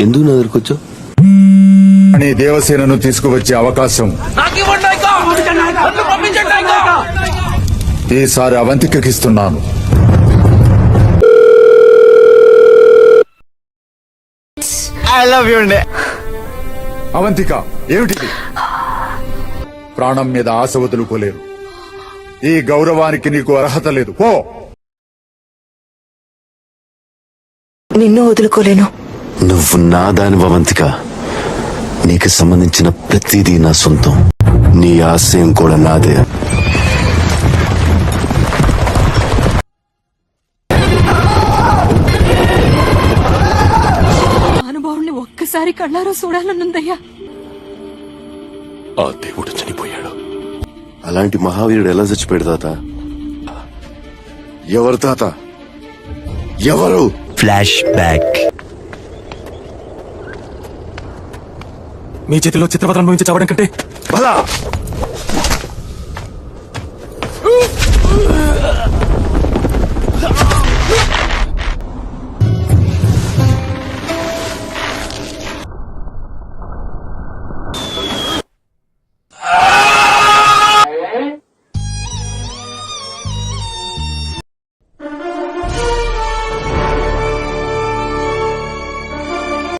ఎందుకు నా దగ్గరకు వచ్చావు? అని దేవసేనను తీసుకువచ్చే అవకాశం. ఈసారి అవంతికకిస్తున్నాను. ఐ లవ్ యూ అండి అవంతిక ఏమిటిది? ప్రాణం మీద ఆశ వదులుకోలేరు. ఈ గౌరవానికి నీకు అర్హత లేదు. పో! నిన్ను వదులుకోలేను. నువ్వు నా దాని అవంతిక నీకు సంబంధించిన ప్రతిదీ నా సొంతం. నీ ఆశయం కూడా నాదే. అనుభవాన్ని ఒక్కసారి కళ్ళారో చూడాలనుందయ్యా. ఆ దేవుడు చనిపోయాడు. అలాంటి మహావీరుడు ఎలా చచ్చిపోయాడు తాత? ఎవరు తాత? ఎవరు? ఫ్లాష్ బ్యాక్ మీ చేతిలో చిత్రపటం నుంచి చావడం కంటే పద